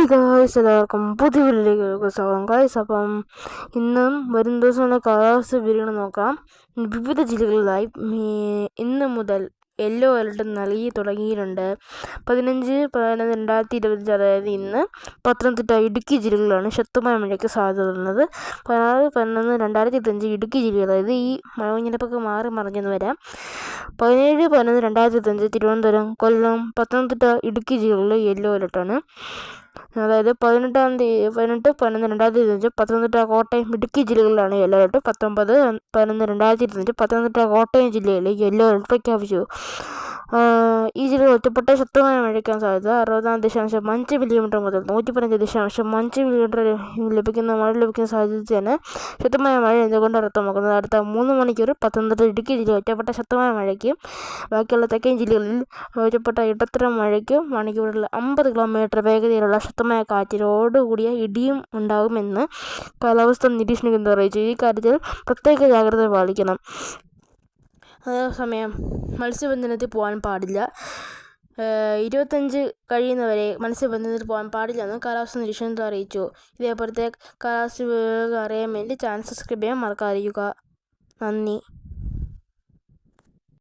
Hi guys എല്ലാവർക്കും പുതിയ വീട്ടിലേക്ക് സ്വാഗതം. ഗായ്സ് അപ്പം ഇന്നും വരും ദിവസമുള്ള കാലാവസ്ഥ വിവരങ്ങൾ നോക്കാം. വിവിധ ജില്ലകളിലായി ഇന്ന് മുതൽ യെല്ലോ അലർട്ട് നൽകി തുടങ്ങിയിട്ടുണ്ട്. പതിനഞ്ച് പതിനൊന്ന് രണ്ടായിരത്തി ഇരുപത്തഞ്ച് അതായത് ഇന്ന് പത്തനംതിട്ട ഇടുക്കി ജില്ലകളിലാണ് ശക്തമായ മഴയ്ക്ക് സാധ്യത ഉള്ളത്. പതിനാറ് പതിനൊന്ന് രണ്ടായിരത്തി ഇരുപത്തഞ്ച് ഇടുക്കി ജില്ല അതായത് ഈ മഴ മഴഞ്ഞിരപ്പൊക്കെ മാറി മറിഞ്ഞെന്ന് വരാം. പതിനേഴ് പതിനൊന്ന് രണ്ടായിരത്തി ഇരുപത്തഞ്ച് തിരുവനന്തപുരം കൊല്ലം പത്തനംതിട്ട ഇടുക്കി ജില്ലകളിൽ യെല്ലോ അലർട്ടാണ് അതായത് പതിനെട്ടാം തീയതി പതിനെട്ട് പതിനൊന്ന് രണ്ടായിരത്തി ഇരുപത്തഞ്ച് പത്തനംതിട്ട കോട്ടയം ഇടുക്കി ജില്ലകളിലാണ് യെല്ലോ അലർട്ട് പത്തൊമ്പത് പതിനൊന്ന് രണ്ടായിരത്തി ഇരുപത്തഞ്ച് പത്തനംതിട്ട കോട്ടയം ജില്ലയിൽ യെല്ലോ അലർട്ട് പ്രഖ്യാപിച്ചു. ഈ ജില്ലയിൽ ഒറ്റപ്പെട്ട ശക്തമായ മഴയ്ക്കാൻ സാധ്യത. അറുപതാം ദശാംശം അഞ്ച് മില്ലിമീറ്റർ മുതൽ നൂറ്റി പതിനഞ്ച് ദശാംശം അഞ്ച് മില്ലിമീറ്റർ ലഭിക്കുന്ന മഴ ലഭിക്കുന്ന സാധ്യതയാണ് ശക്തമായ മഴ എന്തുകൊണ്ട് അർത്ഥമാക്കുന്നത്? അടുത്ത മൂന്ന് മണിക്കൂർ പത്തനംതിട്ട ഇടുക്കി ജില്ലയിൽ ഒറ്റപ്പെട്ട ശക്തമായ മഴയ്ക്കും ബാക്കിയുള്ള തെക്കൻ ജില്ലകളിൽ ഒറ്റപ്പെട്ട ഇടത്തരം മഴയ്ക്കും മണിക്കൂറിൽ അമ്പത് കിലോമീറ്റർ വേഗതയിലുള്ള ശക്തമായ കാറ്റിനോടുകൂടിയ ഇടിയും ഉണ്ടാകുമെന്ന് കാലാവസ്ഥാ നിരീക്ഷണ കേന്ദ്രം അറിയിച്ചു. ഈ കാര്യത്തിൽ പ്രത്യേക ജാഗ്രത പാലിക്കണം. അതേസമയം മത്സ്യബന്ധനത്തിൽ പോകാൻ പാടില്ല. ഇരുപത്തഞ്ച് കഴിയുന്നവരെ മത്സ്യബന്ധനത്തിൽ പോകാൻ പാടില്ലെന്ന് കാലാവസ്ഥാ നിരീക്ഷണം അറിയിച്ചു. ഇതേപോലത്തെ കാലാവസ്ഥ അറിയാൻ വേണ്ടി ചാനൽ സബ്സ്ക്രൈബ് ചെയ്യാൻ മറക്കാതിരിക്കുക. നന്ദി.